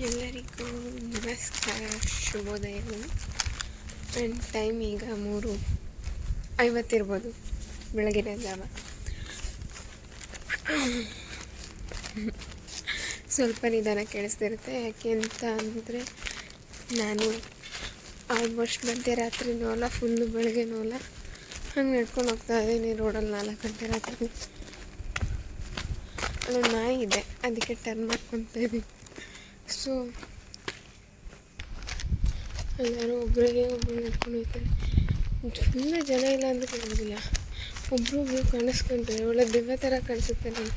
ಎಲ್ಲರಿಗೂ ನಮಸ್ಕಾರ. ಶುಭೋದಯ ಆ್ಯಂಡ್ ಟೈಮ್ ಈಗ ಮೂರು ಐವತ್ತಿರ್ಬೋದು. ಬೆಳಗಿನ ಜಾವ. ಸ್ವಲ್ಪ ನಿಧಾನ ಕೇಳಿಸ್ತಿರುತ್ತೆ. ಯಾಕೆ ಅಂತ ಅಂದರೆ ನಾನು ಆಲ್ಮೋಸ್ಟ್ ಮಧ್ಯರಾತ್ರಿನೂ ಅಲ್ಲ ಫುಲ್ಲು ಬೆಳಗ್ಗೆ ಅಲ್ಲ ಹಂಗೆ ನಡ್ಕೊಂಡು ಹೋಗ್ತಾ ಇದ್ದೀನಿ ರೋಡಲ್ಲಿ ನಾಲ್ಕು ಗಂಟೆ ರಾತ್ರಿ. ಅಲ್ಲೊಂದು ನಾಯಿ ಇದೆ. ಅದಕ್ಕೆ ಟರ್ನ್ ಮಾಡ್ಕೊತಾ ಇದ್ದೀನಿ. ಸೊ ಎಲ್ಲರೂ ಒಬ್ಬರಿಗೆ ಒಬ್ಬರು ನಡ್ಕೊಂಡು ಹೋಗ್ತಾರೆ ಫುಲ್ಲು ಜನ ಇಲ್ಲ ಅಂದರೆ ಕೇಳೋದಿಲ್ಲ ಒಬ್ರು ಒಬ್ರು ಕಾಣಿಸ್ಕೊಂಡ್ರೆ ಒಳ್ಳೆ ದಿವ್ಯ ಥರ ಕಾಣಿಸುತ್ತೆ ನನಗೆ.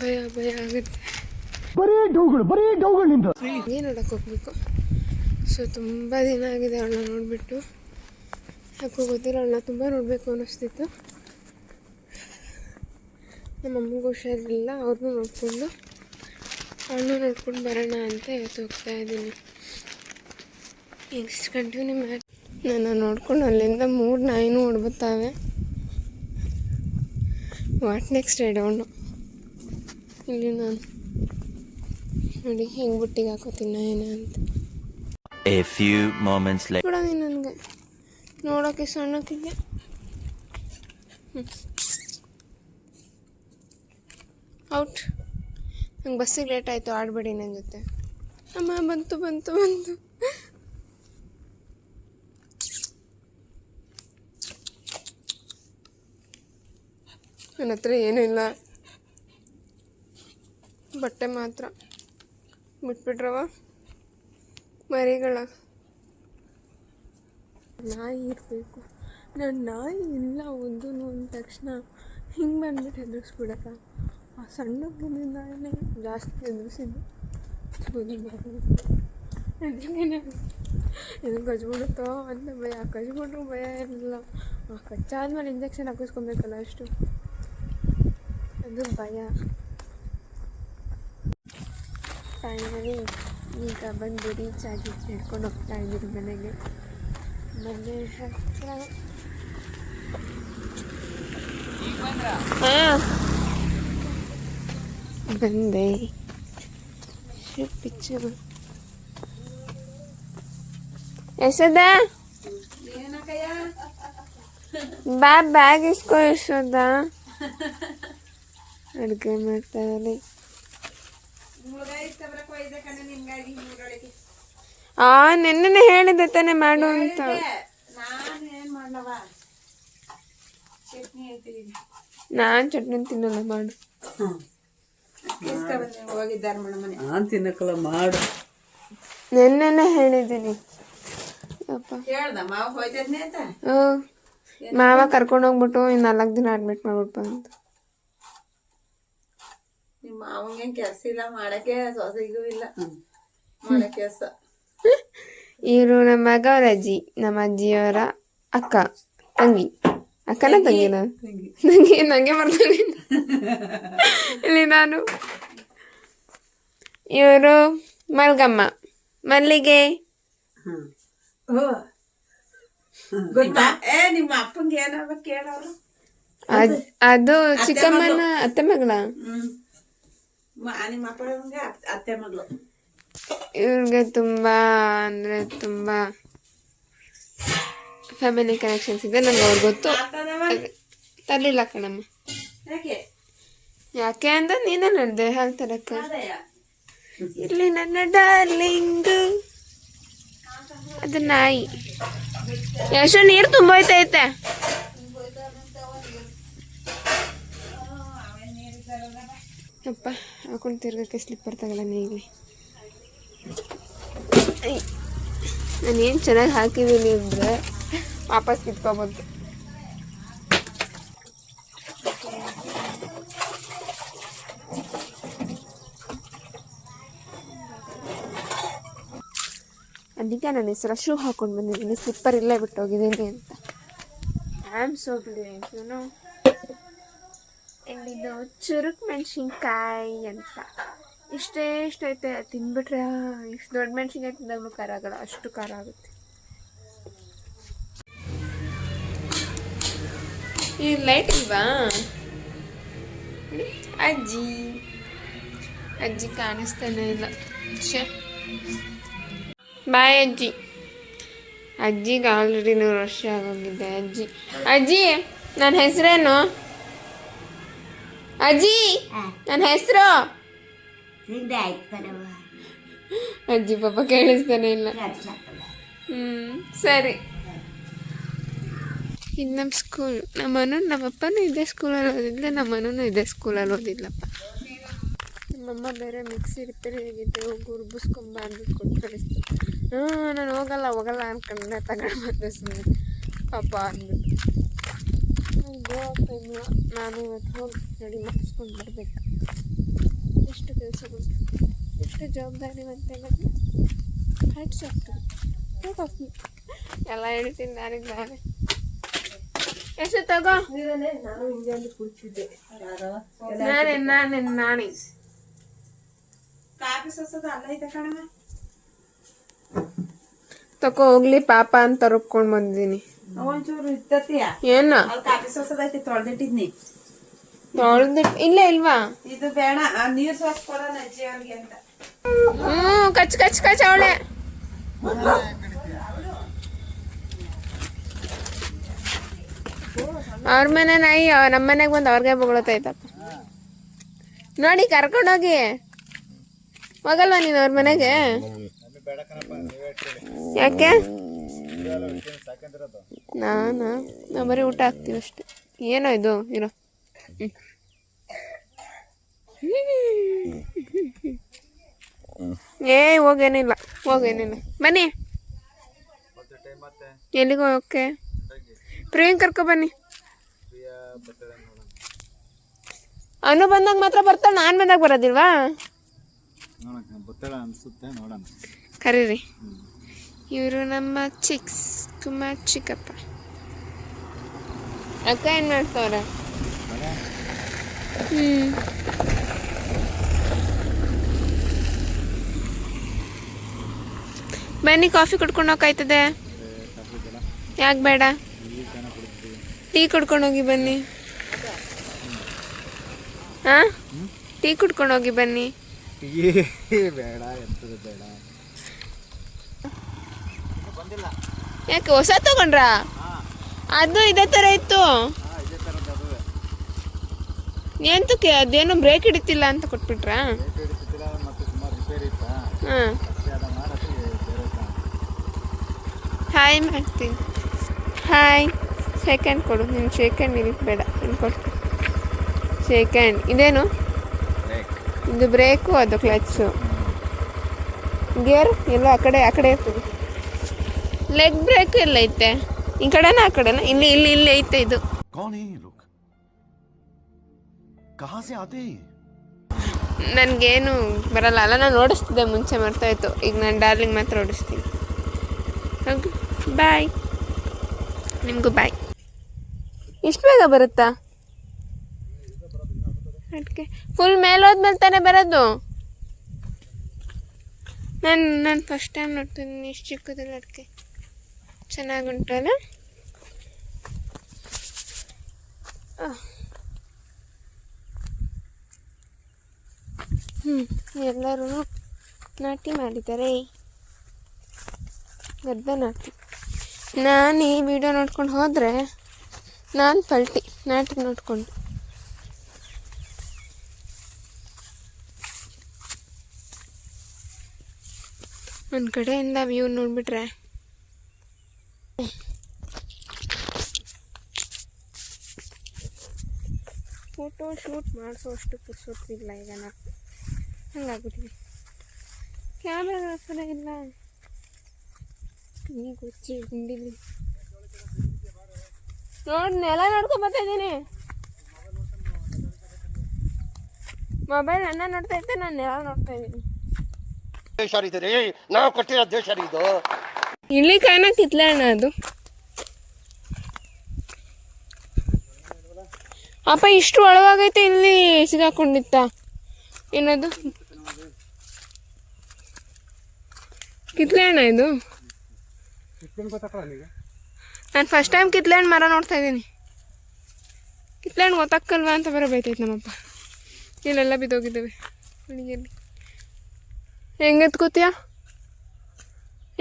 ಭಯ ಭಯ ಆಗುತ್ತೆ. ಬರೀ ಡೌಗಳು ಬರೀ ಡೌಗಳು ನಿಂದು. ಹಂಗೆ ನೋಡೋಕೆ ಹೋಗ್ಬೇಕು. ಸೊ ತುಂಬ ದಿನ ಆಗಿದೆ ಅವಳನ್ನ ನೋಡಿಬಿಟ್ಟು. ಯಾಕೋ ಗೊತ್ತಿಲ್ಲ ಅವಳನ್ನ ತುಂಬ ನೋಡಬೇಕು ಅನ್ನಿಸ್ತಿತ್ತು ನಮ್ಮ ಅಮ್ಮಗೂ ಹುಷಾರಿಲ್ಲ ಅವ್ರನ್ನೂ ನೋಡಿಕೊಂಡು. ಅವಳನ್ನೂ ನೋಡ್ಕೊಂಡು ಬರೋಣ ಅಂತ ಇವತ್ತು ಹೋಗ್ತಾ ಇದ್ದೀನಿ. ನೆಕ್ಸ್ಟ್ ಕಂಟಿನ್ಯೂ ಮಾಡಿ ನನ್ನ ನೋಡ್ಕೊಂಡು ಅಲ್ಲಿಂದ ಮೂರು ನಾಯಿನೂ ಓಡ್ಬತ್ತಾವೆ ವಾಟ್ ನೆಕ್ಸ್ಟ್ ಐ ಡೋಂಟ್ ಇಲ್ಲಿ ನಾನು ನೋಡಿ ಹೆಂಗೆ ಬುಟ್ಟಿಗೆ ಹಾಕೋತೀನಿ ಏನ ಅಂತ. ಎ ಫ್ಯೂ ಮೊಮೆಂಟ್ಸ್ ನೀನು ನನಗೆ. ನೋಡೋಕೆ ಸಣ್ಣಕ್ಕಿಗೆ. ಔಟ್ ನಂಗೆ ಬಸ್ಸಿಗೆ ಲೇಟ್ ಆಯಿತು, ಆಡಬೇಡಿ ನನ್ನ ಜೊತೆ. ಅಮ್ಮ, ಬಂತು ಬಂತು ಬಂತು. ನನ್ನ ಹತ್ರ ಏನೂ ಇಲ್ಲ. ಬಟ್ಟೆ ಮಾತ್ರ. ಬಿಟ್ಬಿಟ್ರವ ಮರಿಗಳ. ನಾಯಿ ಇರಬೇಕು. ನಾನು ನಾಯಿ ಇಲ್ಲ ಒಂದು ಅಂದ ತಕ್ಷಣ ಹಿಂಗೆ ಬಂದ್ಬಿಟ್ಟು ಹೆದರ್ಸ್ಬಿಡಕ್ಕ ಆ ಸಣ್ಣ ಹುಡುಗಿಂದಾನೇ ಜಾಸ್ತಿ ಎದುರಿಸಿದ್ದು ಅದಕ್ಕೆ ಇದು ಕಚ್ಬಿಡುತ್ತೋ? ಅಂತ ಭಯ. ಕಚ್ಬಿಟ್ರು ಭಯ ಇರಲಿಲ್ಲ. ಆ ಕಚ್ಚಾದ್ಮೇಲೆ ಇಂಜೆಕ್ಷನ್ ಹಾಕಿಸ್ಕೊಬೇಕಲ್ಲ ಅಷ್ಟು. ಅದು ಭಯ. ಫೈನಲಿ ಈಗ ಬಂದು ರೀಚ್ ಆಗಿ ಹಿಡ್ಕೊಂಡು ಹೋಗ್ತಾ ಇದ್ದೀರಿ ಮನೆಗೆ. ಮನೆ ಹತ್ರ. ಹಾಂ. ಬಂದೆ ಪಿಕ್ಚರ್ ಯಶೋದ ಬಾ ಬ್ಯಾಗ್ ಇಸ್ಕೋ ಯಶೋದ ಅಡುಗೆ ಮಾಡ್ತಾಳೆ ಆ ನೆನ್ನೆ ಹೇಳಿದೆ ತಾನೆ ಮಾಡು ಅಂತ. ನಾನ್ ಚಟ್ನಿ ತಿನ್ನಲ್ಲ ಮಾಡು. ನಾನ್ ತಿನ್ನಕ್ಕಲ್ಲ ಮಾಡು. ನೆನ್ನೆನೆ ಹೇಳಿದ್ದೀನಿ. ಅಪ್ಪ ಹೇಳ್ದ ಮಾವ ಹೋಯ್ತದ್ನೆ ಅಂತ? ಹ್ಮ್. ಮಾವ ಕರ್ಕೊಂಡು ಹೋಗ್ಬಿಟ್ಟು ಇನ್ನು ನಾಲ್ಕು ದಿನ ಅಡ್ಮಿಟ್ ಮಾಡ್ಬಿಟ್ಟು ಅಂತ. ನಿಮ್ಮ ಮಾವಂಗೇನ್ ಕೆಲಸ ಇಲ್ಲ ಮಾಡಕ್ಕೆ ಸೊಸೆಗೂ ಇಲ್ಲ. ಮಾಡಕ್ ಕೆಲಸ. ಇವರು ನಮ್ಮ ಮಗ ಅವ್ರ ಅಜ್ಜಿ ನಮ್ಮ ಅಜ್ಜಿಯವರ ಅಕ್ಕ ತಂಗಿ. ಅಕ್ಕನ ತಂಗಿನ? ನಂಗೆ ನಂಗೆ ಬರ್ತಾನೆ. ಇಲ್ಲಿ ನಾನು? ಇವರು ಮಲ್ಗಮ್ಮ. ಮಲ್ಲಿಗೆ. ಗೊತ್ತಾ? ಏ ನಿಮ್ಮ ಅಪ್ಪಂಗೆ ಅದ್- ಅದು ಚಿಕ್ಕಮ್ಮನ ಅತ್ತೆ ಮಗಳ? ಹ್ಮ್. ಮ- ನಿಮ್ಮ ಅಪ್ಪಂಗೆ ಅತ್- ಅತ್ತೆ ಮಗಳು. ಇವ್ರಿಗೆ ತುಂಬಾ ಅಂದ್ರೆ ತುಂಬಾ ಫ್ಯಾಮಿಲಿ ಕನೆಕ್ಷನ್ಸ್ ಇದೆ. ನಂಗೆ ಅವ್ರು ಗೊತ್ತು. ಮಾತಾಡವ? ತರ್ಲಿಲ್ಲ ಕಣಮ್ಮ. ಯಾಕೆ ಯಾಕೆ ಅಂದ್ರೆ ನೀನೇ ನಡೆದೆ ಹೇಳ್ತಾರ ಇಲ್ಲಿ ನನ್ನ ಡಾರ್ಲಿಂಗ್. ಅದು ನಾಯಿ. ಎಷ್ಟು ನೀರು ತುಂಬೋಯ್ತೈತೆ. ಅಪ್ಪ ಹಾಕೊಂಡು ತಿರ್ಗಕ್ಕೆ ಸ್ಲಿಪ್ಪರ್ ತಗೊಳ ಇಲ್ಲಿ ನಾನು ಏನು ಚೆನ್ನಾಗಿ ಹಾಕಿದ್ದೀನಿ ಅಂದರೆ ವಾಪಸ್ ಕಿತ್ಕೊಬೋದು ಅದಕ್ಕೆ ನನ್ನ ಹೆಸರು ಶೂ ಹಾಕೊಂಡು ಬಂದಿದ್ದೀನಿ ಸ್ಲಿಪ್ಪರ್ ಇಲ್ಲೇ ಬಿಟ್ಟು ಹೋಗಿದ್ದೀನಿ ಅಂತ. I am so blink you know ಇದು ಚುರುಕ್ ಮೆಣಸಿನ್ಕಾಯಿ ಅಂತ. ಇಷ್ಟೇ ಇಷ್ಟ ಐತೆ ತಿಂದ್ಬಿಟ್ರೆ ಇಷ್ಟು ದೊಡ್ಡ ಮೆಣಸಿನ್ಕಾಯಿ ತಿಂದಾಗಲೂ ಖಾರ ಆಗಲ್ಲ, ಅಷ್ಟು ಖಾರ ಆಗುತ್ತೆ. ಈ ಲೈಟ್ ಇಲ್ವಾ? ಅಜ್ಜಿ. ಅಜ್ಜಿ ಕಾಣಿಸ್ತಾನೆ ಇಲ್ಲ. ಛೇ. ಬಾಯ್ ಅಜ್ಜಿ. ಅಜ್ಜಿಗೆ ಆಲ್ರೆಡಿ ನೂರು ವರ್ಷ ಆಗೋಗಿದ್ದೆ ಅಜ್ಜಿ. ಅಜ್ಜಿ ನನ್ನ ಹೆಸರೇನು? ಅಜ್ಜಿ ನನ್ನ ಹೆಸರು? ಅಜ್ಜಿ ಪಾಪ ಕೇಳಿಸ್ತಾನೆ ಇಲ್ಲ. ಹ್ಮ್ ಹ್ಞೂ ಸರಿ. ಇದು ನಮ್ಮ ಸ್ಕೂಲ್ ನಮ್ಮನ ನಮ್ಮ ಅಪ್ಪನೂ ಇದೇ ಸ್ಕೂಲಲ್ಲಿ ಓದಿದ್ದೆ ನಮ್ಮನೂ ಇದೇ ಸ್ಕೂಲಲ್ಲಿ ಓದಿದ್ಲಪ್ಪ. ನಮ್ಮಮ್ಮ ಬೇರೆ ಮಿಕ್ಸಿ ರಿಪೇರಿ ಆಗಿದ್ದೆ ಹೋಗಿ ಉರ್ಬಿಸ್ಕೊಂಬ ಅಂದ್ಬಿಟ್ಟು ಕೊಟ್ಟು ಕಳಿಸ್ತು ಹ್ಞೂ ನಾನು ಹೋಗಲ್ಲ ಹೋಗಲ್ಲ ಅನ್ಕೊಂಡೆ ತಗೊಂಡು ಬಂದೆ ಸುಮ್ಮನೆ ಪಾಪ ಅಂದ್ಬಿಟ್ಟು. ನಾನು ಇವತ್ತು ಹೋಗಿ ರೆಡಿ ಮಾಡಿಸ್ಕೊಂಡು ಬರಬೇಕು. ಎಷ್ಟು ಕೆಲಸಗಳು. ಎಷ್ಟು ಜವಾಬ್ದಾರಿವಂತೆ ನನಗೆ ಹ್ಯಾಟ್ಸ್ ಆಗ್ತದೆ ಎಲ್ಲ ಹೇಳ್ತೀನಿ ನನಗೆ ನಾನೇ. ಎಷ್ಟು ತಗೋ. ನಾನೇ ನಾನೇ ನಾನೇ ಕಾಫಿ ಸೋಸದ ಅಲ್ಲ ಇದೆ ಕಣವ ತಗೋ ಹೋಗ್ಲಿ ಪಾಪ ಅಂತ ರುಬ್ಕೊಂಡು ಬಂದಿದ್ದೀನಿ ಏನ? ಇಲ್ಲೇ ಇಲ್ವಾ? ಇದು ಬೇಡ ನೀರ್ ಸೋಸ್ ಅಜ್ಜಿ ಅವ್ರಿಗೆ ಅಂತ. ಹ್ಞೂ ಕಚ್ ಕಚ್ ಕಚ್ ಅವಳೆ. ಅವ್ರ ಮನೆ ನಾಯಿ ನಮ್ಮ ಮನೆಗೆ ಬಂದು ಅವ್ರಿಗೆ ಬೊಗಳತೈತಪ್ಪ. ನೋಡಿ ಕರ್ಕೊಂಡೋಗಿ ಹೋಗಲ್ವಾ ನೀನು ಅವ್ರ ಮನೆಗೆ? ಯಾಕೆ? ನಾನಾ? ನಾ ಬರೀ ಊಟ ಹಾಕ್ತೀವಿ ಅಷ್ಟೆ. ಏನೋ ಇದು ಇರೋ. ಏ ಹೋಗೇನಿಲ್ಲ ಹೋಗೇನಿಲ್ಲ. ಬನ್ನಿ. ಎಲ್ಲಿಗೆ ಓಕೆ. ಪ್ರಿಯಂಕ್ ಕರ್ಕೊ ಬನ್ನಿ. ಅನು ಬಂದಾಗ ಮಾತ್ರ ಬರ್ತಾಳೆ ನಾನು ಬಂದಾಗ ಬರೋದಿಲ್ವಾ? ಅನ್ಸುತ್ತೆ ನೋಡೋಣ. ಕರೀರಿ. ಇವರು ನಮ್ಮ ಚಿಕ್ಸ್ ಕುಮಾರ್ ಚಿಕ್ಕಪ್ಪ. ಅಕ್ಕ ಏನು ಮಾಡ್ತವ್ರ? ಹ್ಞೂ ಬನ್ನಿ ಕಾಫಿ ಕುಡ್ಕೊಂಡು ಹೋಗ್ತದೆ ಯಾಕೆ ಬೇಡ? ಟೀ ಕುಡ್ಕೊಂಡು ಹೋಗಿ ಬನ್ನಿ. ಹಾಂ ಟೀ ಕುಡ್ಕೊಂಡು ಹೋಗಿ ಬನ್ನಿ. ಬೇಡ ಎಂತದು ಬೇಡ. ಯಾಕೆ ಹೊಸ ತಗೊಂಡ್ರಾ? ಅದು ಇದೇ ಥರ ಇತ್ತು. ಎಂತಕ್ಕೆ? ಅದೇನು ಬ್ರೇಕ್ ಹಿಡಿತಿಲ್ಲ ಅಂತ ಕೊಟ್ಬಿಟ್ರಾ? ಹಾಂ. ಹಾಯ್ ಮಾಡ್ತೀನಿ ಹಾಯ್ ಸೆಕೆಂಡ್ ಕೊಡು. ನೀನು ಸೆಕೆಂಡ್ ಇದಕ್ಕೆ ಬೇಡ. ನೀನು ಕೊಡು. ಸೆಕೆಂಡ್ ಇದೇನು? ಇದು ಬ್ರೇಕು ಅದು ಕ್ಲಚ್ಚು ಗೇರ್? ಎಲ್ಲ ಆ ಕಡೆ ಆ ಕಡೆ ಇರ್ತದೆ. ಲೆಗ್ ಬ್ರೇಕ್ ಎಲ್ಲ ಐತೆ. ಈ ಕಡೆನ ಆ ಕಡೆನ? ಇಲ್ಲಿ ಇಲ್ಲಿ ಇಲ್ಲಿ ಐತೆ ಇದು. ನನಗೇನು ಬರಲ್ಲ. ಅಲ್ಲ ನಾನು ಓಡಿಸ್ತಿದ್ದೆ ಮುಂಚೆ ಮರ್ತಾಯಿತ್ತು ಈಗ ನಾನು ಡಾರ್ಲಿಂಗ್ ಮಾತ್ರ ಓಡಿಸ್ತೀನಿ. ಓಕೆ ಬಾಯ್ ನಿಮಗೂ ಬಾಯ್ ಎಷ್ಟು ಬೇಗ ಬರುತ್ತಾ? ಅದಕ್ಕೆ ಫುಲ್ ಮೇಲೆ ಹೋದ್ಮೇಲೆ ತಾನೇ ಬರೋದು? ನಾನು ನಾನು ಫಸ್ಟ್ ಟೈಮ್ ನೋಡ್ತೀನಿ ಇಷ್ಟು ಚಿಕ್ಕದಲ್ಲ ಅದಕ್ಕೆ ಚೆನ್ನಾಗುಂಟಲ್ಲ? ಹ್ಞೂ ಎಲ್ಲರೂ ನಾಟಿ ಮಾಡಿದ್ದಾರೆ ಗದ್ದೆ ನಾಟಿ. ನಾನು ಈ ವಿಡಿಯೋ ನೋಡ್ಕೊಂಡು ಹೋದರೆ ನಾನು ಪಲ್ಟಿ, ನಾಟಿ ನೋಡಿಕೊಂಡು. ಒಂದು ಕಡೆಯಿಂದ ವ್ಯೂ ನೋಡಿಬಿಟ್ರೆ ಫೋಟೋ ಶೂಟ್ ಮಾಡಿಸೋ ಅಷ್ಟು ಪುರ್ಸೊತ್ತಿಲ್ಲ ಈಗ ನಾನು. ಹಂಗಾಗ್ಬಿಟ್ಟಿದೆ. ಥರ ಇಲ್ಲ ಈಗ ಹುಚ್ಚಿ ಗುಂಡಿಲಿ. ನೋಡಿ ನೆಲ ನೋಡ್ಕೊಂಡ್ ಬರ್ತಾ ಇದ್ದೀನಿ. ಮೊಬೈಲ್ ಅಣ್ಣ ನೋಡ್ತಾ ಇದ್ದೆ ನಾನು ನೆಲ ನೋಡ್ತಾ ಇದ್ದೀನಿ. ದೇಶ ನಾವು ಕೊಟ್ಟಿರೋ ದೇಶ ಇದು? ಇಲ್ಲಿ ಕಾಯನ ಕಿತ್ಲೆ ಅಣ್ಣ ಅದು. ಅಪ್ಪ, ಇಷ್ಟು ಒಳಗಾಗೈತೆ, ಇಲ್ಲಿ ಸಿಗಾಕೊಂಡಿತ್ತ. ಏನದು? ಕಿತ್ಲೆ ಹಣ್ಣ ಇದು? ನಾನು ಫಸ್ಟ್ ಟೈಮ್ ಕಿತ್ಲೆ ಹಣ್ಣು ಮರ ನೋಡ್ತಾ ಇದ್ದೀನಿ. ಕಿತ್ಲೆ ಹಣ್ಣು ಅಂತ ಬರೋ ಬೈತೈತೆ ನಮ್ಮಪ್ಪ. ಇಲ್ಲೆಲ್ಲ ಬಿದ್ದೋಗಿದ್ದಾವೆ. ಹುಡುಗಿಯಲ್ಲಿ ಹೆಂಗೆ ಎತ್ಕೋತೀಯ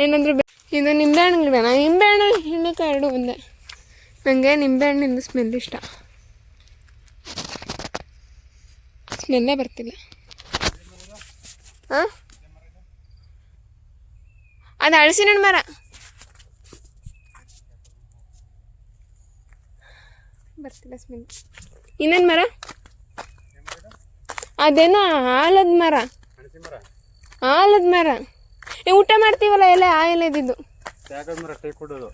ಏನಂದ್ರೆ ನಿಂಬೆ ಇದು ನಿಂಬೆಹಣ್ಣು ನಿಂಬೆ ಹಣ್ಣು ಹಿಣ್ಣಕ್ಕೆ ಎರಡು ಒಂದೇ. ನನಗೆ ನಿಂಬೆಹಣ್ಣಿಂದ ಸ್ಮೆಲ್ ಇಷ್ಟ. ಸ್ಮೆಲ್ಲೇ ಬರ್ತಿಲ್ಲ. ಹಾಂ? ಅದು ಹಳಸಿನ ಮರ. ಬರ್ತಿಲ್ಲ ಸ್ಮೆಲ್ ಇನ್ನೇನು ಮರ? ಅದೇನೋ ಆಲದ ಮರ. ಆಲದ ಮರ. ಏ, ಊಟ ಮಾಡ್ತೀವಲ್ಲ ಎಲ್ಲ ಆ ಎಲೆ ಇದ್ದಿದ್ದು? ಮರ ಟೀ ಕುಡೋದು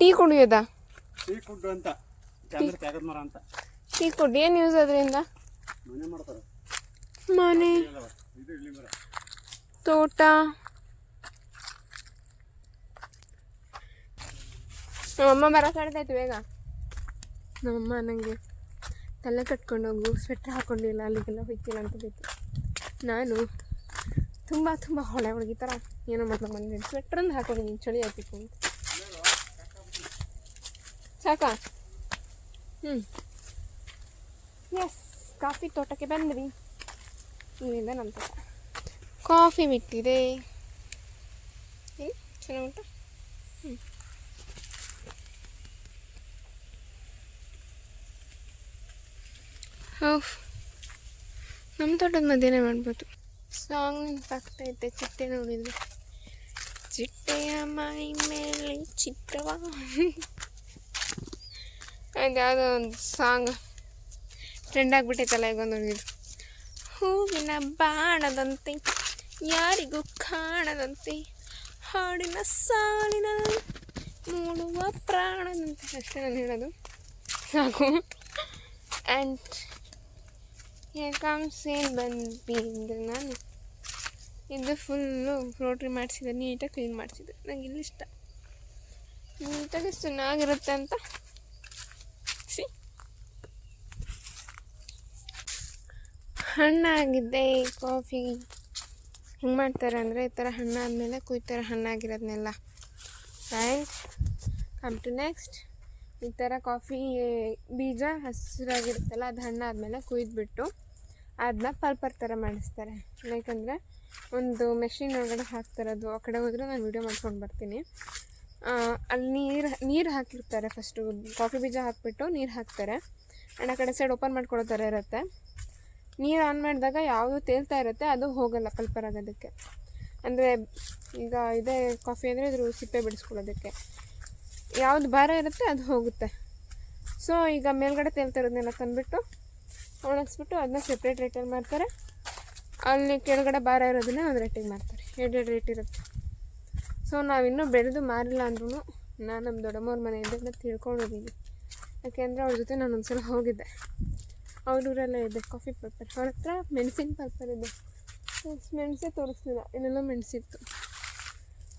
ಟೀ ಕುಡಿಯೋದಾ? ಟೀ ಕುಡ್ಡು ಅಂತ. ಮರ ಅಂತ. ಟೀ ಕುಡಿ, ಏನು ಯೂಸ್ ಅದರಿಂದ? ಮನೆ. ತೋಟ. ನಮ್ಮಮ್ಮ ಬರ ಕಾಣ್ತಾಯ್ತು ಬೇಗ. ನಮ್ಮಮ್ಮ ನನಗೆ ತಲೆ ಕಟ್ಕೊಂಡು ಹೋಗು ಸ್ವೆಟ್ರ್ ಹಾಕೊಂಡಿಲ್ಲ, ಅಲ್ಲಿಗೆಲ್ಲ ಹೋಗ್ತಿಲ್ಲ ಅಂತ ಬೇಕು ನಾನು ತುಂಬ ತುಂಬ ಹೊಳೆ ಹುಡುಗಿ ಥರ ಏನೋ ಮಾಡ್ಕೊಂಡು ಬಂದಿದ್ದೀನಿ. ಸ್ವೆಟ್ರಂದು ಹಾಕೊಂಡಿದ್ದೀನಿ, ಚಳಿ ಹಾಕಿತ್ತು ಸಾಕಾ? ಹ್ಞೂ ಎಸ್ ಕಾಫಿ ತೋಟಕ್ಕೆ ಬಂದ್ವಿ. ಇಲ್ಲಿಂದ ನಮ್ಮ ತೋಟ. ಕಾಫಿ ಬಿಟ್ಟಿದೆ. ಚೆನ್ನಾಗಿ ಉಂಟು? ಹ್ಞೂ ನಮ್ಮ ತೋಟದ ಮಧ್ಯಾಹ್ನ ಮಾಡ್ಬೋದು. ಸಾಂಗ್ ನೆನಪಾಗ್ತೈತೆ, ಚಿಟ್ಟೆ ನೋಡಿದ್ರೆ. ಚಿಟ್ಟೆಯ ಮೈ ಮೇಲೆ ಚಿಟ್ಟವ ಅದು ಯಾವುದೋ ಒಂದು ಸಾಂಗ್. ಟ್ರೆಂಡ್ ಆಗಿಬಿಟ್ಟೈತಲ್ಲ ಈಗ ಒಂದು ಹುಡುಗಿದು ಹೂವಿನ ಬಾಣದಂತೆ, ಯಾರಿಗೂ ಕಾಣದಂತೆ, ಹಾಡಿನ ಸಾಲಿನಲ್ಲಿ ಮೂಡುವ ಪ್ರಾಣದಂತೆ. ಅಷ್ಟೇ ನಾನು ಹೇಳೋದು. ಸಾಕು. ಆ್ಯಂಡ್ ಯಾಕಮ್ಸ್ ಏನು ಬಂದ್ವಿ ಅಂದರೆ ನಾನು ಇದು ಫುಲ್ಲು ರೋಟ್ರಿ ಮಾಡಿಸಿದೆ ನೀಟಾಗಿ ಕ್ಲೀನ್ ಮಾಡಿಸಿದೆ ನನಗೆ ಇಲ್ಲಿ ಇಷ್ಟ. ನೀಟಾಗಿ ಚೆನ್ನಾಗಿರುತ್ತೆ ಅಂತ ಸಿ ಹಣ್ಣಾಗಿದ್ದೆ ಕಾಫಿ ಹೆಂಗೆ ಮಾಡ್ತಾರೆ ಅಂದರೆ ಈ ಥರ ಹಣ್ಣಾದಮೇಲೆ ಕುಯ್ತಾರೆ ಹಣ್ಣಾಗಿರೋದನ್ನೆಲ್ಲ ಆ್ಯಂಡ್ ಕಮ್ ಟು ನೆಕ್ಸ್ಟ್ ಈ ಥರ ಕಾಫಿ ಬೀಜ ಹಸಿರಾಗಿರುತ್ತಲ್ಲ, ಅದು ಹಣ್ಣಾದಮೇಲೆ ಕುಯ್ದುಬಿಟ್ಟು ಅದನ್ನ ಪಲ್ಪರ್ ಥರ ಮಾಡಿಸ್ತಾರೆ. ಲೈಕ್ ಅಂದರೆ ಒಂದು ಮೆಷಿನ್ ಒಳಗಡೆ ಹಾಕ್ತಾರೆ ಅದು ಆ ಕಡೆ ಹೋದರೆ ನಾನು ವೀಡಿಯೋ ಮಾಡ್ಕೊಂಡು ಬರ್ತೀನಿ. ಅಲ್ಲಿ ನೀರು ನೀರು ಹಾಕಿರ್ತಾರೆ ಫಸ್ಟು ಕಾಫಿ ಬೀಜ ಹಾಕಿಬಿಟ್ಟು ನೀರು ಹಾಕ್ತಾರೆ. ಆ್ಯಂಡ್ ಆ ಕಡೆ ಸೈಡ್ ಓಪನ್ ಮಾಡ್ಕೊಳ್ಳೋ ಥರ ಇರುತ್ತೆ. ನೀರು ಆನ್ ಮಾಡಿದಾಗ ಯಾವುದು ತೇಲ್ತಾ ಇರುತ್ತೆ ಅದು ಹೋಗಲ್ಲ ಕಲ್ಪರಾಗೋದಕ್ಕೆ. ಅಂದರೆ ಈಗ ಇದೇ ಕಾಫಿ ಅಂದರೆ ಇದ್ರ ಸಿಪ್ಪೆ ಬಿಡಿಸ್ಕೊಳ್ಳೋದಕ್ಕೆ. ಯಾವುದು ಭಾರ ಇರುತ್ತೆ ಅದು ಹೋಗುತ್ತೆ. ಸೊ ಈಗ ಮೇಲ್ಗಡೆ ತೇಲ್ತಾ ಇರೋದನ್ನೆಲ್ಲ ತಂದುಬಿಟ್ಟು ಒಣಗಿಸ್ಬಿಟ್ಟು ಅದನ್ನ ಸೆಪ್ರೇಟ್ ರೇಟಲ್ಲಿ ಮಾಡ್ತಾರೆ. ಅಲ್ಲಿ ಕೆಳಗಡೆ ಭಾರ ಇರೋದನ್ನೇ ಒಂದು ರೇಟಿಗೆ ಮಾಡ್ತಾರೆ. ಎರಡೆರಡು ರೇಟ್ ಇರುತ್ತೆ. ಸೊ ನಾವಿನ್ನೂ ಬೆಳೆದು ಮಾರಿಲ್ಲ ಅಂದ್ರೂ ನಾನು ನಮ್ಮ ದೊಡ್ಡಮ್ಮವ್ರ ಮನೆಯಿಂದ ತಿಳ್ಕೊಂಡಿದ್ದೀನಿ ಯಾಕೆಂದರೆ ಅವ್ರ ಜೊತೆ ನಾನು ಒಂದ್ಸಲ ಹೋಗಿದ್ದೆ. ಅವ್ರ ಊರಲ್ಲೇ ಇದೆ ಕಾಫಿ ಪೇಪರ್ ಅವ್ರ ಹತ್ರ ಮೆಣಸಿನ ಪೇಪರ್ ಇದೆ. ಮೆಣಸೇ ತೋರಿಸ್ಲಿಲ್ಲ ಇಲ್ಲೆಲ್ಲ ಮೆಣಸಿತ್ತು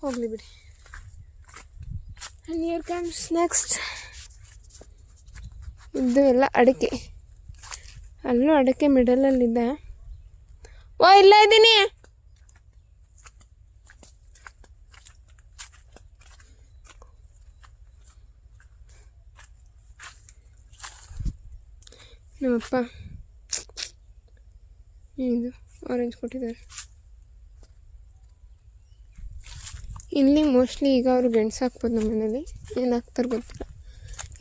ಹೋಗಲಿ ಬಿಡಿ. ಆ್ಯಂಡ್ ಇಯರ್ ಕಮ್ಸ್ ನೆಕ್ಸ್ಟ್ ಇದು ಎಲ್ಲ ಅಡಿಕೆ. ಅಲ್ಲೂ ಅಡಿಕೆ ಮಿಡಲಲ್ಲಿದೆ ಓ, ಇಲ್ಲ ಇದ್ದೀನಿ ನಮ್ಮಪ್ಪ ಇದು ಆರೆಂಜ್ ಕೊಟ್ಟಿದ್ದಾರೆ. ಇಲ್ಲಿ ಮೋಸ್ಟ್ಲಿ ಈಗ ಅವರು ಗೆಣಸು ಹಾಕ್ಬೋದು ನಮ್ಮ ಮನೇಲಿ. ಏನು ಹಾಕ್ತಾರೆ ಗೊತ್ತಿಲ್ಲ.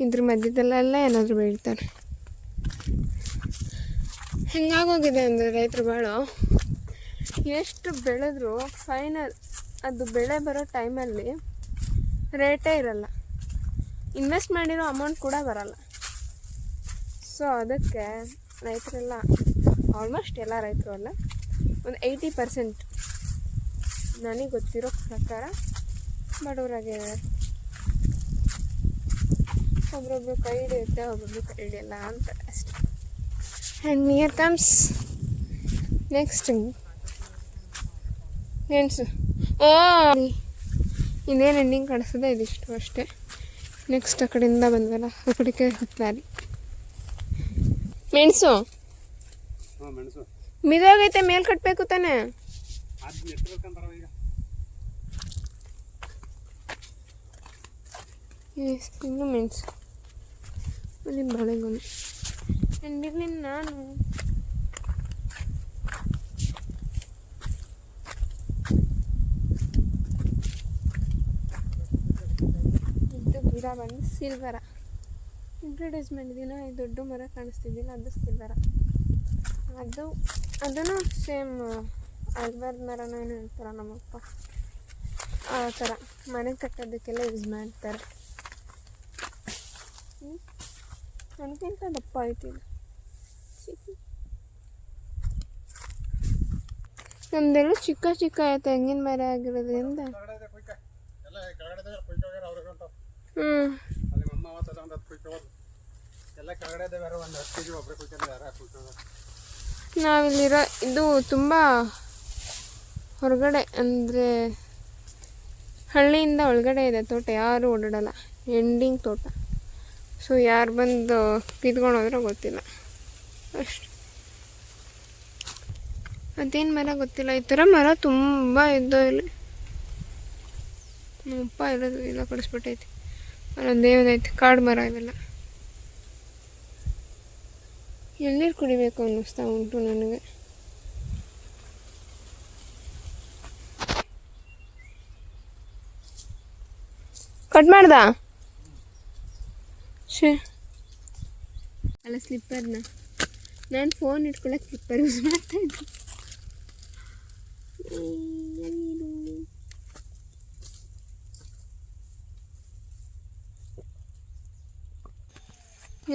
ಇದ್ರ ಮಧ್ಯದಲ್ಲೆಲ್ಲ ಏನಾದರೂ ಬೆಳಿತಾರೆ. ಹೆಂಗಾಗೋಗಿದೆ ಅಂದರೆ ರೈತರು ಭಾಳ ಎಷ್ಟು ಬೆಳೆದ್ರು ಫೈನಲ್ ಅದು ಬೆಳೆ ಬರೋ ಟೈಮಲ್ಲಿ ರೇಟೇ ಇರಲ್ಲ. ಇನ್ವೆಸ್ಟ್ ಮಾಡಿರೋ ಅಮೌಂಟ್ ಕೂಡ ಬರಲ್ಲ. ಸೊ ಅದಕ್ಕೆ ರೈತರೆಲ್ಲ ಆಲ್ಮೋಸ್ಟ್ ಎಲ್ಲ ರೈತರು ಅಲ್ಲ, ಒಂದು ಏಯ್ಟಿ ಪರ್ಸೆಂಟ್ ನನಗೆ ಗೊತ್ತಿರೋ ಪ್ರಕಾರ ಬಡವರಾಗಿದ್ದಾರೆ ಒಬ್ರೊಬ್ರು ಕೈ ಹಿಡಿಯುತ್ತೆ ಒಬ್ಬೊಬ್ರು ಕೈ ಹಿಡಿಯಲ್ಲ ಅಂತ ಅಷ್ಟೆ. ಆ್ಯಂಡ್ ನಿಯರ್ ಕಮ್ಸ್ ನೆಕ್ಸ್ಟ್ ಮೆಣಸು ಓ ಇನ್ನೇನು ಎಂಡಿಂಗ್ ಕಾಣಿಸ್ತದೆ, ಇದಿಷ್ಟು ಅಷ್ಟೇ. ನೆಕ್ಸ್ಟ್ ಆ ಕಡೆಯಿಂದ ಬಂದ್ವಲ್ಲ ಆ ಕಡೆಗೆ ಹತ್ಲಾರಿ ಮೆಣಸು? ಮಿದೋಗೈತೆ ಮೇಲ್ ಕಟ್ಟಬೇಕು ತಾನೆ? ಇನ್ನು ಮೆಣಸು. ಅಲ್ಲಿ ಬಾಳೆಗೊನೆ. ಎಂದಿರ್ಲಿಲ್ಲ ನಾನು. ಇದು ಗಿಡ ಬಂದು ಸಿಲ್ವರ ಇಂಟ್ರೊಡ್ಯೂಸ್ಮೆಂಟ್ ದಿನ ಈ ದೊಡ್ಡ ಮರ ಕಾಣಿಸ್ತಿದ್ದಿಲ್ಲ ಅದು ಸಿಲ್ವರ ಅದು ಅದನ್ನು ಸೇಮ್ ಅಲ್ಬಾರ್ದ ಮರನೂ ಏನು ಹೇಳ್ತಾರೆ ನಮ್ಮಪ್ಪ. ಆ ಥರ ಮನೆ ಕಟ್ಟೋದಕ್ಕೆಲ್ಲ ಯೂಸ್ ಮಾಡ್ತಾರೆ. ಹ್ಞೂ ನನಗಿಂತ ದಪ್ಪ ಚಿಕ್ಕ ನಮ್ದೆಲ್ಲ ಚಿಕ್ಕ ಚಿಕ್ಕ ತೆಂಗಿನ ಮರ ಆಗಿರೋದ್ರಿಂದ. ಹ್ಞೂ ಅಲ್ಲಿ ಮಮ್ಮ ಅವತ್ತಲ್ಲ ಒಂದು ಹತ್ತು ಕುಯ್ಕೋದು ಎಲ್ಲ ಕೆಳಗಡೆ ಇದ್ದಾವೆ ಒಂದು ಹತ್ತು ಕೆ ಜಿ ಒಬ್ಬರೇ ಕುಯ್ಕೊಂಡು ಯಾರು ಕುಯ್ಕೋದು ನಾವಿಲ್ಲಿರೋ ಇದು ತುಂಬ ಹೊರಗಡೆ ಅಂದರೆ ಹಳ್ಳಿಯಿಂದ ಒಳಗಡೆ ಇದೆ ತೋಟ, ಯಾರು ಓಡಾಡಲ್ಲ. ಎಂಡಿಂಗ್ ತೋಟ. ಸೊ ಯಾರು ಬಂದು ಕಿತ್ಕೊಂಡು ಹೋದ್ರೆ ಗೊತ್ತಿಲ್ಲ. ಅಷ್ಟು. ಅದೇನು ಮರ ಗೊತ್ತಿಲ್ಲ? ಈ ಥರ ಮರ ತುಂಬ ಇದ್ದೋ ಇಲ್ಲಿ. ನಮ್ಮಪ್ಪ ಇರೋದು ಇಲ್ಲ, ಕಳಿಸ್ಬಿಟ್ಟೈತಿ. ಅಲ್ಲೊಂದು ಏನೈತಿ ಕಾಡು ಮರ ಇವೆಲ್ಲ. ಎಳ್ನೀರು ಕುಡಿಬೇಕು ಅನ್ನಿಸ್ತಾ ಉಂಟು ನನಗೆ. ಕಟ್ ಮಾಡ್ದ? ಶೇ ಅಲ್ಲ, ಸ್ಲಿಪ್ಪರ್ನ. ನಾನು ಫೋನ್ ಇಟ್ಕೊಳ್ಳಕ್ಕೆ ಸ್ಲಿಪ್ಪರ್ ಯೂಸ್ ಮಾಡ್ತಾ ಇದ್ದೆ.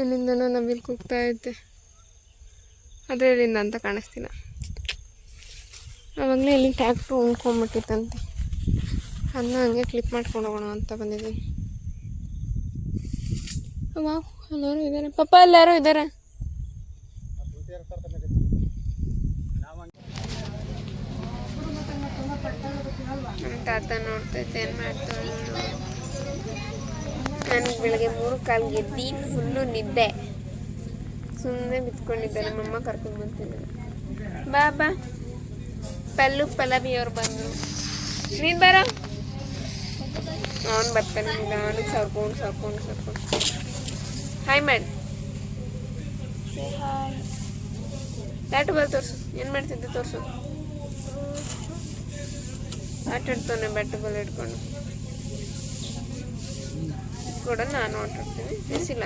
ಎಲ್ಲಿಂದನೋ ನವಿಲ್ ಕೂಗ್ತಾ ಐತೆ ಆದರೆ ಇಲ್ಲಿಂದ ಅಂತ ಕಾಣಿಸ್ತಿಲ್ಲ ಆವಾಗಲೇ ಇಲ್ಲಿ ಟ್ಯಾಕ್ಟ್ರು ಉಣ್ಕೊಂಬಿಟ್ಟಿತ್ತಂತೆ. ಅದನ್ನ ಹಂಗೆ ಕ್ಲಿಪ್ ಮಾಡ್ಕೊಂಡು ಹೋಗೋಣ ಅಂತ ಬಂದಿದ್ದೀನಿ. ವಾವ್ ಎಲ್ಲರೂ ಇದ್ದಾರೆ ಪಪ್ಪ, ಎಲ್ಲರೂ ಇದ್ದಾರೆ ತಾತ ನೋಡ್ತೈತೆ ಏನು ಮಾಡ್ತಾಳೆ ನನಗೆ ಬೆಳಗ್ಗೆ ಮೂರು ಕಾಲು ಗೆದ್ದಿ ಫುಲ್ಲು ನಿದ್ದೆ. ಸುಮ್ಮನೆ ಬಿತ್ಕೊಂಡಿದ್ದೆ ನಮ್ಮಮ್ಮ ಕರ್ಕೊಂಡು ಬರ್ತಿದ್ದಾರೆ ಬಾ ಬಾ. ಪಲ್ಲು ಪಲ್ಲವಿ ಅವ್ರು ಬಂದರು. ನೀನು ಬರ ಅವ್ನು ಬರ್ತಾನೆ ನಾನು ಸರ್ಕೊಂಡು ಸರ್ಕೊಂಡು ಸರ್ಕೊಂಡು. ಹಾಯ್ ಮಾಡಿ ಲಾಟು ಬರ್ ತೋರಿಸು ಏನು ಮಾಡ್ತಿದ್ದೆ ತೋರಿಸು. ಆಟ ಆಡ್ತಾನೆ ಬ್ಯಾಟು ಬಾಲ್ ಇಟ್ಕೊಂಡು ಕೂಡ ನಾನು ಆಟ ಆಡ್ತೀನಿ ಬಿಸಿಲ್ಲ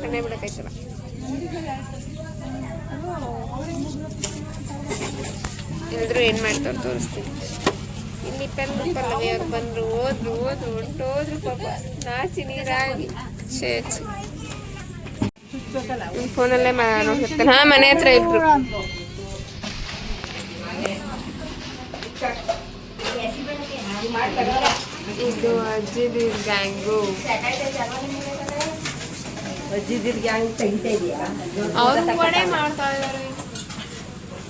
ಕಣ್ಣೆ ಬಿಡಕ್ಕಾಯ್ತಲ್ಲ ಎಲ್ರು ಏನು ಮಾಡ್ತಾರೆ ತೋರಿಸ್ತೀನಿ. ಇಲ್ಲಿ ಪೆನ್ ಪಲ್ಲವಿ ಅವ್ರು ಬಂದರು ಹೋದ್ರು ಹೋದ್ರು ಹೊಂಟೋದ್ರು ಪಾಪ. ನಾಚಿ ನೀರಾಗಿ. ಛೇ ಫೋನಲ್ಲೇ ನೋಡ್ತಿರ್ತಾನೆ. ಹಾಂ, ಮನೆ ಹತ್ರ ಇಬ್ರು. ಇದು ಅಜ್ಜಿದಿರ್ ಗ್ಯಾಂಗು. ಅವ್ರು ವಡೆ ಮಾಡ್ತಾ ಇದ್ದಾರೆ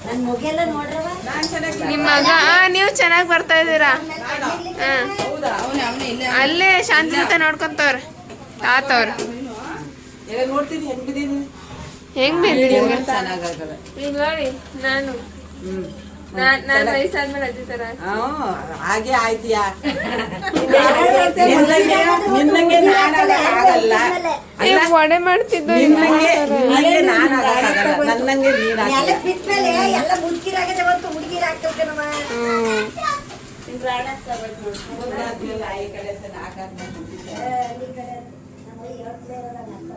ನನ್ ಮುಗೆಲ್ಲ ನೋಡ್ರವ? ನಿಮ್ಮ ಮಗ ಆ, ನೀವು ಚೆನ್ನಾಗಿ ಬರ್ತಾ ಇದ್ದೀರಾ? ಹಾ. ಅಲ್ಲೇ ಶಾಂತಿ ನೋಡ್ಕೊಂತವ್ರ ತಾತವ್ರು. ಹೆಂಗ್ ಬಿದ್ದಿರಿ ಈಗ ನೋಡಿ ನಾನು. ಹಾಗೆ ಆಯ್ತೀಯಾ? ನಿನ್ನಂಗೆ ನಾನು ಆಗಲ್ಲ. ಏ, ವಡೆ ಮಾಡ್ತಿದ್ದು ನಿನ್ನಂಗೆ ನಿನ್ನಂಗೆ ನಾನು ಆಗಲ್ಲ. ನನ್ನಂಗೆ ನೀನು ಎಲ್ಲ ಮುದುಕಿರಾಗದೆ ನಮ್ಮ.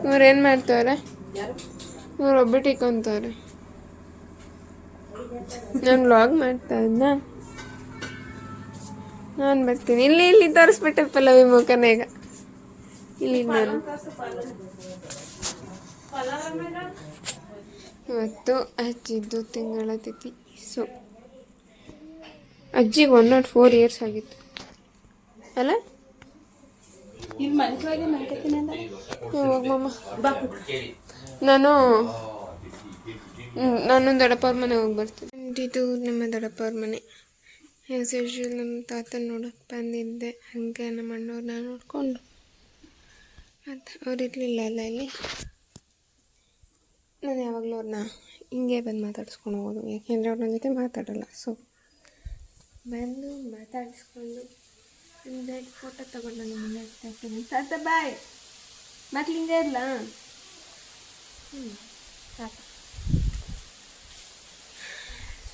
ಇವ್ರೇನ್ ಮಾಡ್ತವ್ರೆ ಇವ್ರು ಒಬ್ಬಟ್ಟು ಇಕ್ಕೊಂತವ್ರೆ ನಾನು ವ್ಲಾಗ್ ಮಾಡ್ತಾ ಇದ್ನ? ನಾನು ಬರ್ತೀನಿ. ಇಲ್ಲಿ ಇಲ್ಲಿ ತೋರಿಸ್ಬಿಟ್ಟೆ ಪಲ್ಲವಿ ಮುಖನ ಈಗ. ಇಲ್ಲಿ ನಾನು ಇವತ್ತು ಅಜ್ಜಿದ್ದು ತಿಂಗಳ ತಿಥಿ. ಸೊ ಅಜ್ಜಿಗೆ ಒನ್ ನಾಟ್ ಫೋರ್ ಇಯರ್ಸ್ ಆಗಿತ್ತು. ಅಲ್ಲ? ನಾನು ನಾನು ದೊಡ್ಡಪ್ಪವ್ರ ಮನೆ ಹೋಗಿ ಬರ್ತೀನಿ. ಇದು ನಮ್ಮ ದೊಡ್ಡಪ್ಪವ್ರ ಮನೆ. ಆ್ಯಸ್ ಯೂಶ್ವಲ್ ನಮ್ಮ ತಾತನ ನೋಡೋಕೆ ಬಂದಿದ್ದೆ. ಹಾಗೆ ನಮ್ಮ ಅಣ್ಣವ್ರನ್ನ ನೋಡಿಕೊಂಡು. ಮತ್ತು ಅವ್ರು ಇರಲಿಲ್ಲ ಅಲ್ಲ ಇಲ್ಲಿ. ನಾನು ಯಾವಾಗಲೂ ಅವ್ರನ್ನ ಹಿಂಗೆ ಬಂದು ಮಾತಾಡಿಸ್ಕೊಂಡು ಹೋಗೋದು. ಯಾಕೆಂದರೆ ಅವ್ರ ನನ್ನ ಜೊತೆ ಮಾತಾಡಲ್ಲ. ಸೊ ಬಂದು ಮಾತಾಡಿಸ್ಕೊಂಡು ಹಿಂದೆ ಫೋಟೋ ತೊಗೊಂಡು ನಾನು ಮುಂದೆ ತಾತ ಬಾಯ್ ಮಕ್ಳಿಂದ ಇರಲ್ಲ ಹ್ಞೂ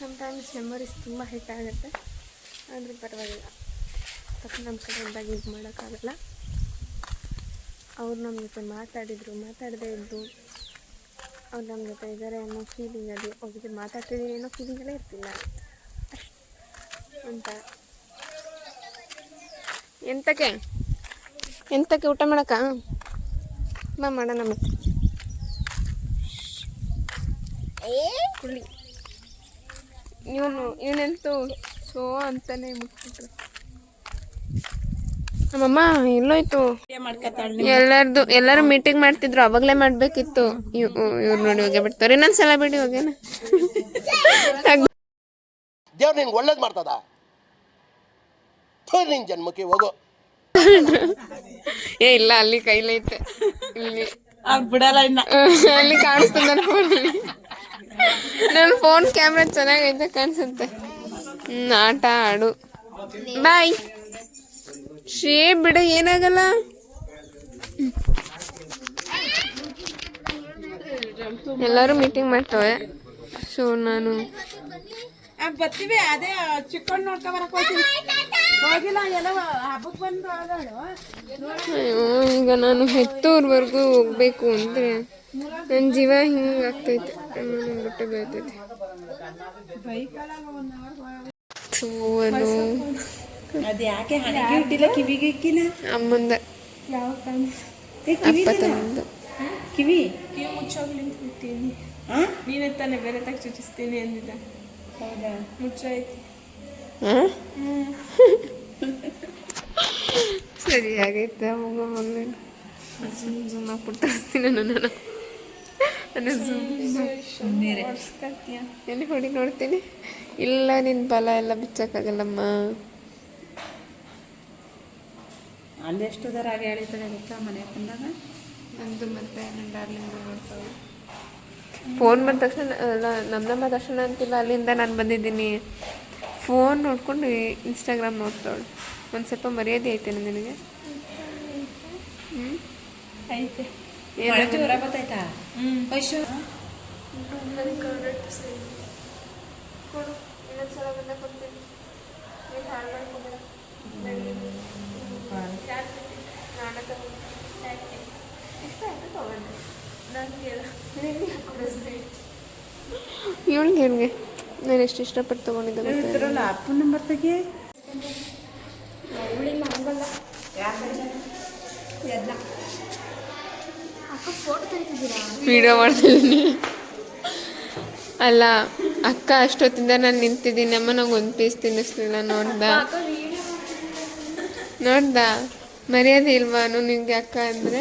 ಸಮಟೈಮ್ಸ್ ಮೆಮೊರೀಸ್ ತುಂಬ ಹಿಟ್ ಆಗುತ್ತೆ. ಆದರೂ ಪರವಾಗಿಲ್ಲ. ತಪ್ಪು ನಮ್ಮ ಕಡೆಯಿಂದ ಇದು ಮಾಡೋಕ್ಕಾಗಲ್ಲ. ಅವ್ರು ನಮ್ಮ ಜೊತೆ ಮಾತಾಡಿದರು, ಮಾತಾಡದೇ ಇದ್ದು ಅವ್ರು ನಮ್ಮ ಜೊತೆ ಇದ್ದಾರೆ ಅನ್ನೋ ಫೀಲಿಂಗ್ ಅದು ಅವ್ರ ಜೊತೆ ಮಾತಾಡ್ತಿದ್ದೀನಿ ಅನ್ನೋ ಫೀಲಿಂಗಲ್ಲೇ ಇರ್ತಿಲ್ಲ. ಅಂತ. ಎಂತಕ್ಕೆ? ಎಂತಕ್ಕೆ ಊಟ ಮಾಡೋಕ್ಕ? ಮಾಡೋಣ ಮತ್ತೆ. ಕುಳ್ಳಿ. ಇವನು ಇವನಂತೂ ಸೋ ಅಂತಾನೆ ಮುಟ್ಬಿಟ್ರು ನಮ್ಮಮ್ಮ ಎಲ್ಲೋಯ್ತು? ಎಲ್ಲರದು ಎಲ್ಲರೂ ಮೀಟಿಂಗ್ ಮಾಡ್ತಿದ್ರು ಅವಾಗಲೇ ಮಾಡ್ಬೇಕಿತ್ತು. ಇವ್ರು ನೋಡಿ ಹೋಗಿ ಬಿಡ್ತಾರೆ. ಇನ್ನೊಂದ್ಸಲ ಬಿಡಿ ಹೋಗ್ಯಾನ ದೇವ್ರು ನಿಂಗೆ ಒಳ್ಳೇದು ಮಾಡ್ತದ? ನಿನ್ ಜನ್ಮಕ್ಕೆ ಹೋಗು. ಏ ಇಲ್ಲ ಅಲ್ಲಿ ಕೈಲೈತೆ. ಇಲ್ಲಿ. ಬಿಡಲ್ಲ ಇನ್ನ. ಅಲ್ಲಿ ಕಾಣಿಸ್ತದೆ ನನ್ನ ಫೋನ್ ಕ್ಯಾಮ್ರಾ ಚೆನ್ನಾಗೈತೆ ಕಾಣಿಸುತ್ತೆ. ಆಟ ಆಡು. ಬಾಯ್ ಶೇ ಬಿಡ, ಏನಾಗಲ್ಲ? ಎಲ್ಲರೂ ಮೀಟಿಂಗ್ ಮಾಡ್ತವೆ. ಸೊ ನಾನು ಬರ್ತೀವಿ ಅದೇ ಚಿಕ್ಕಣ್ಣ ನೋಡ್ಕೊ ಬರಕ್ ಹೋಗ್ತೀವಿ ಹೋಗಿಲ್ಲ ಎಲ್ಲ ಹಬ್ಬಕ್ಕೆ ಬಂದು ಅಯ್ಯೋ ಈಗ ನಾನು ಹೆತ್ತೂರ್ವರೆಗೂ ಹೋಗ್ಬೇಕು ಅಂದ್ರೆ ನನ್ನ ಜೀವ ಹಿಂಗಾಗ್ತೈತೆ ಆಗ್ತೈತೆ. ನನ್ನ ಬಟ್ಟೆ ಬೀಳ್ತೈತೆ ಅದು ಯಾಕೆ ಹಣೆಗೆ ಇಟ್ಟಿಲ್ಲ ಕಿವಿಗೆ ಇಕ್ಕಿಲ್ಲ ಅಮ್ಮಂದ. ಅಪ್ಪ ತಂದು ಕಿವಿ? ಕಿವಿ ಮುಚ್ಚೋಗ್ಲಿಂತ ನೀನೇ ತಾನೇ ಬೇರೆ ತಾಗ ಚುಚಿಸ್ತೀನಿ ಅಂದಿದ್ದ. ಹೌದಾ ಮುಚ್ಚಾಯ್ತು ಸರಿ ಆಗೈತೆ ಹೋಗೋ ಜುಮ್ ಜುಮ್ ತರಿಸ್ತೀನಿ ನಾನು ನಾನು ಝೂಮ್ ಎಲ್ಲಿ ಹೊಡಿ ನೋಡ್ತೀನಿ ಇಲ್ಲ ನಿನ್ನ ಬಲ ಎಲ್ಲ ಬಿಚ್ಚಕ್ಕಾಗಲ್ಲಮ್ಮ ಅಲ್ಲಿ ಎಷ್ಟು ದರ ಆಗಿ ಹೇಳಿದ್ರೆ ಗೊತ್ತಾ ಮನೆ ಬಂದಾಗ ನಂದು ಮತ್ತೆ ನನ್ನ ಡಾರ್ಲಿಂಗ್ ನೋಡ್ತಾವೆ ಫೋನ್ ಬಂದ ತಕ್ಷಣ ನಮ್ಮ ನಮ್ಮ ತಕ್ಷಣ ಅಂತಿಲ್ಲ ಅಲ್ಲಿಂದ ನಾನು ಬಂದಿದ್ದೀನಿ. ಫೋನ್ ನೋಡ್ಕೊಂಡು ಇನ್ಸ್ಟಾಗ್ರಾಮ್ ನೋಡ್ತಾವಳು. ಒಂದು ಸ್ವಲ್ಪ ಮರ್ಯಾದೆ ಐತೆ ನಿನಗೆ? ಹ್ಞೂ ಐತೆ ಏನು ಜೋರ ಬತ್ತಾಯ್ತಾ ಅಯ್ಯೋ ಕೊಡು ಇನ್ನೊಂದ್ಸಲ ಬಂದಾಗ ಕೊಡ್ತೀನಿ ನೀನು ಹಾಳು ಮಾಡ್ಕೊಂಡೆ ನಾಟಕ ಇಷ್ಟ ಆಯ್ತು ತಗೊಂಡೆ ನನಗೆ ಇವಳಿಗೆ ಇವಳಿಗೆ ನಾನು ಎಷ್ಟು ಇಷ್ಟಪಟ್ಟು ತೊಗೊಂಡಿದ್ದೆ ಅಪ್ಪನ ನಂಬರ್ ತೆಗಿ. ವಿಡಿಯೋ ಮಾಡ್ತಿದ್ದೀನಿ. ಅಲ್ಲ ಅಕ್ಕ ಅಷ್ಟೊತ್ತಿಂದ ನಾನು ನಿಂತಿದ್ದೀನಿ. ಅಮ್ಮ ನಂಗೆ ಒಂದು ಪೀಸ್ ತಿನ್ನಿಸ್ಲಿಲ್ಲ ನೋಡ್ದ. ನೋಡ್ದ. ಮರ್ಯಾದೆ ಇಲ್ವಾನು ನಿಂಗೆ ಅಕ್ಕ ಅಂದರೆ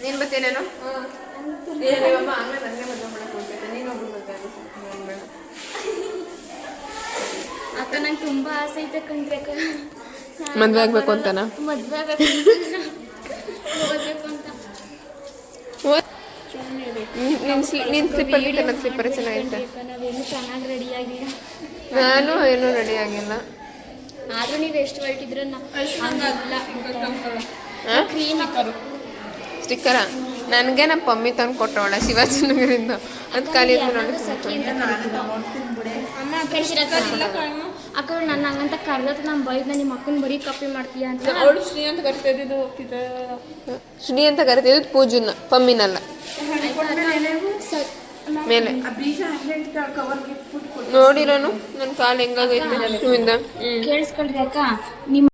ನೀನು ಬತ್ತೇನೇನು ಏನಿವಮ್ಮ ಆಮೇಲೆ ನನಗೆ ಮದುವೆ ಮಾಡಕ್ಕೆ ಹೋಗ್ತೈತೆ ನೀನು ಹೋಗ್ಬಿಡ್ಬೇಕು ಬೇಡ ಅಕ್ಕ ನಂಗೆ ತುಂಬಾ ಆಸೆ ಐತೆ ಕಂಡ್ರೆ ಅಕ್ಕ. ಮದುವೆ ಆಗ್ಬೇಕು ಅಂತನಾ? ಮದ್ವೆ ಆಗ್ಬೇಕು ಓದ್ಬೇಕು ಅಂತ. ನಿನ್ನ ಸ್ಲಿಪ್ಪರ್ ನನ್ನ ನಾವೇನು ಚೆನ್ನಾಗಿ ರೆಡಿ ಆಗಿಲ್ಲ. ನಾನು ಏನು ರೆಡಿ ಆಗಿಲ್ಲ. ಆದ್ರೂ ನೀವು ಎಷ್ಟು ಹೊರಟಿದ್ರ ಸ್ಟಿಕ್ಕರ ನನಗೆ ನಮ್ಮ ಪಮ್ಮಿ ತಂದು ಕೊಟ್ಟವಳ ಶಿವಾಜಿನಗರಿಂದ ಅದು ಖಾಲಿ ನೋಡಿ ಅಕ್ಕ ನನ್ನ ಹಂಗಂತ ಕರ್ದತ್ ನಾನು ಬೈದ್ ನಿಮ್ಮ ಅಕ್ಕನ ಬರೀ ಕಾಪಿ ಮಾಡ್ತೀಯ ಅಂತ. ಅವಳು ಶ್ರೀ ಅಂತ ಕರಿತಿದ್ದು ಶ್ರೀ ಅಂತ ಕರಿತಿದ್ದು ಪೂಜನ ಪಮ್ಮಿನಲ್ಲ ಸ- ಮೇಲೆ ನೋಡಿರೋನು? ನನ್ನ ಕಾಲು ಹೆಂಗಾಗೈತೆ? ಕೇಳಿಸ್ಕೊಳ್ರಿ ಅಕ್ಕ. ನಿಮ್ಮ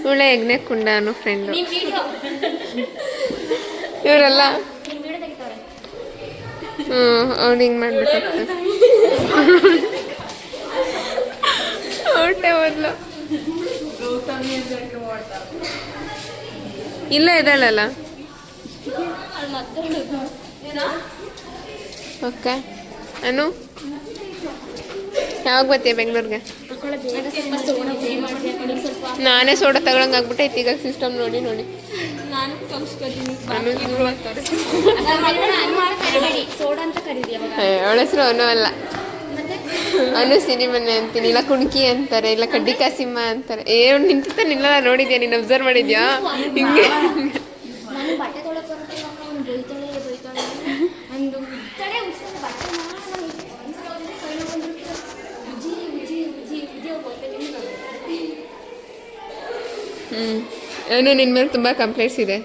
ಇವಳೆ ಯಜ್ಞ ಕುಂಡಾನು ಫ್ರೆಂಡ್ ಫ್ರೆಂಡು ನಿಮ್ಮ ವಿಡಿಯೋ ಇವರೆಲ್ಲ? ನಿಮ್ಮ ವಿಡಿಯೋ ತೆಗಿತಾರೆ ಹ್ಞೂ ಅವ್ನು ಹಿಂಗೆ ಮಾಡ್ಬೇಕಾಗ್ತದೆ ಹೊಟ್ಟೆ ಮೊದಲು. ಇಲ್ಲೇ ಇದ್ದಾಳಲ್ಲ? ಓಕೆ. ಅನು? ಯಾವಾಗ ಬರ್ತೀಯ ಬೆಂಗ್ಳೂರ್ಗೆ? ನಾನೇ ಸೋಡಾ ತಗೊಳಂಗೆ ಆಗ್ಬಿಟ್ಟೈತಿ ಈಗ ಸಿಸ್ಟಮ್ ನೋಡಿ ನೋಡಿ. ಹೆಸರು ಅನು ಅಲ್ಲ. ಅನು ಸಿನಿಮನೆ ಅಂತೀನಿ, ಇಲ್ಲ ಕುಣ್ಕಿ ಅಂತಾರೆ, ಇಲ್ಲ ಕಡ್ಡಿಕಾ ಸಿಂಹ ಅಂತಾರೆ. ಏನು ನಿಂತ ನಿಲ್ಲ ನೋಡಿದ್ಯಾ, ನೀನು ಅಬ್ಸರ್ವ್ ಮಾಡಿದ್ಯಾ? ಹಿಂಗೆ ನಾನು ಬಟ್ಟೆ ತೊಳಕ್ ಬರುತ್ತೆ ಅವ್ನು ಬೈತಾಳೆ ಬೈತಾಳೆ ಒಂದು ತಡೆ ಉಸ್ತಾನೆ ಬಟ್ಟೆ ನಾನು ಒಂದ್ಸಲ ಹೋದ್ರೆ ಕೈ ನೋಡ್ಕೊಂಡ್ಬಿಟ್ಟು ಉಜ್ಜಿ ಉಜ್ಜಿ ಉಜ್ಜಿ ಉಜ್ಜಿ ಹೋಗ್ತೈತೆ ಹ್ಞೂ ನಿನ್ನ ಮೇಲೆ ತುಂಬ ಕಂಪ್ಲೇಂಟ್ಸ್ ಇದೆ.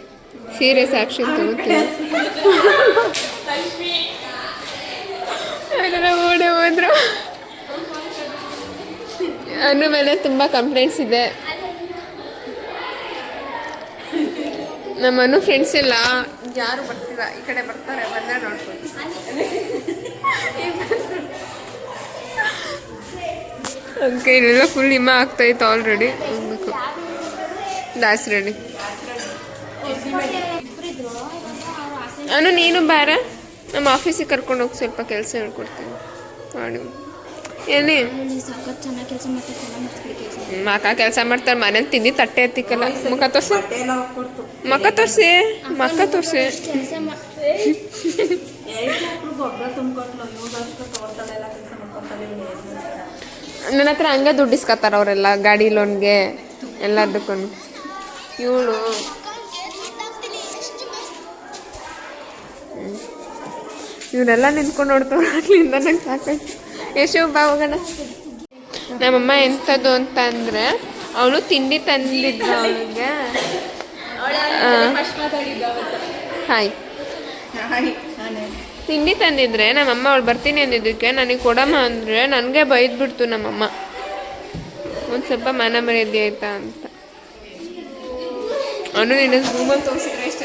ಸೀರಿಯಸ್ ಆ್ಯಕ್ಷನ್ ತಗೋತೀನಿ ಓಡೆ ಹೋದ್ರು. ಮೇಲೆ ತುಂಬ ಕಂಪ್ಲೇಂಟ್ಸ್ ಇದೆ. ನಮ್ಮನ್ನು ಫ್ರೆಂಡ್ಸ್ ಇಲ್ಲ. ಯಾರು ಬರ್ತಿಲ್ಲ ಈ ಕಡೆ ಬರ್ತಾರೆ ಬಂದ ನೋಡ್ಕೊಂಡು ಓಕೆ ಇಲ್ಲೆಲ್ಲ ಫುಲ್ ಹಿಮ ಆಗ್ತಾಯಿತ್ತು ಆಲ್ರೆಡಿ ಹೋಗ್ಬೇಕು. ದಾಸ್ ರೆಡಿ ಅನು ನೀನು ಬಾರ? ನಮ್ಮ ಆಫೀಸಿಗೆ ಕರ್ಕೊಂಡು ಹೋಗಿ ಸ್ವಲ್ಪ ಕೆಲಸ ಹೇಳ್ಕೊಡ್ತೀನಿ. ಮಾಡಿ. ಏನೇ ಮಕ ಕೆಲಸ ಮಾಡ್ತಾರೆ ಮನೇಲಿ ತಿಂದು ತಟ್ಟೆ ಎತ್ತಿಕ್ಕಲ್ಲ. ಮುಖ ತೋರ್ಸಿ. ಮಕ ತೋರ್ಸಿ ಮಕ್ಕ ತೋರ್ಸಿ. ನನ್ನ ಹತ್ರ ಹಂಗೆ ದುಡ್ಡು ಇಸ್ಕೊತಾರ ಅವರೆಲ್ಲ ಗಾಡಿ ಲೋನ್ಗೆ ಎಲ್ಲದಕ್ಕೂ ಇವಳು ಇವರೆಲ್ಲ ನಿಂತ್ಕೊಂಡು ನೋಡ್ತಾವ್ರೆ ಅಲ್ಲಿಂದ ನಂಗೆ ಸಾಕಾಯ್ತು. ಯಶೋಬಾ ಬಾ ಹೋಗೋಣ. ನಮ್ಮಮ್ಮ ಎಂಥದ್ದು ಅಂತ ಅಂದರೆ ಅವಳು ತಿಂಡಿ ತಂದಿದ್ದ ಅವಳಿಗೆ. ಹಾಯ್. ತಿಂಡಿ ತಂದಿದ್ರೆ ನಮ್ಮಮ್ಮ ಅವಳು ಬರ್ತೀನಿ ಅಂದಿದ್ದಕ್ಕೆ ನನಗೆ ಕೊಡಮ್ಮ ಅಂದರೆ ನನಗೆ ಬೈದ್ಬಿಡ್ತು ನಮ್ಮಮ್ಮ. ಒಂದು ಸ್ವಲ್ಪ ಮನ ಮರ್ಯಾದೆ ಆಯ್ತಾ ಅಂತ. ಅವನು ನಿನ್ನ ರೂಮಲ್ಲಿ ತೋರಿಸಿದ್ರೆ ಎಷ್ಟು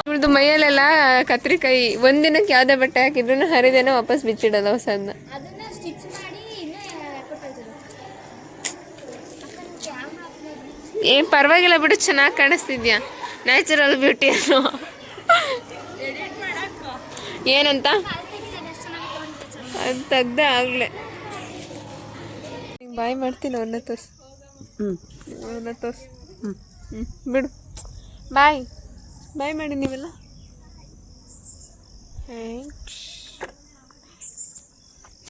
ಇವ್ರದ್ದು ಮೈಯಲ್ಲೆಲ್ಲ ಕತ್ರಿಕಾಯಿ. ಒಂದಿನಕ್ಕೆ ಯಾವುದೇ ಬಟ್ಟೆ ಹಾಕಿದ್ರು ಹರಿದೇನ ವಾಪಸ್ ಬಿಚ್ಚಿಡಲ್ಲ ಹೊಸದನ್ನ ಅದನ್ನ ಸ್ಟಿಚ್ ಮಾಡಿ ಇನ್ನೂ ಕೊಟ್ಟಿದ್ರು ಏ ಪರವಾಗಿಲ್ಲ ಬಿಡು ಚೆನ್ನಾಗಿ ಕಾಣಿಸ್ತಿದ್ಯಾ? ನ್ಯಾಚುರಲ್ ಬ್ಯೂಟಿ ಅನ್ನೋ ಏನಂತ? ಅದು ತೆಗ್ದೆ ಆಗಲೇ. ಬಾಯ್ ಮಾಡ್ತೀನಿ ಅವ್ರನ್ನ ಹ್ಮ್. ಅವನ್ನ ತೋರ್ಸು. ಹ್ಞೂ ಬಿಡು. ಬಾಯ್. ಬಾಯ್ ಮಾಡಿ ನೀವೆಲ್ಲ. ಥ್ಯಾಂಕ್ಸ್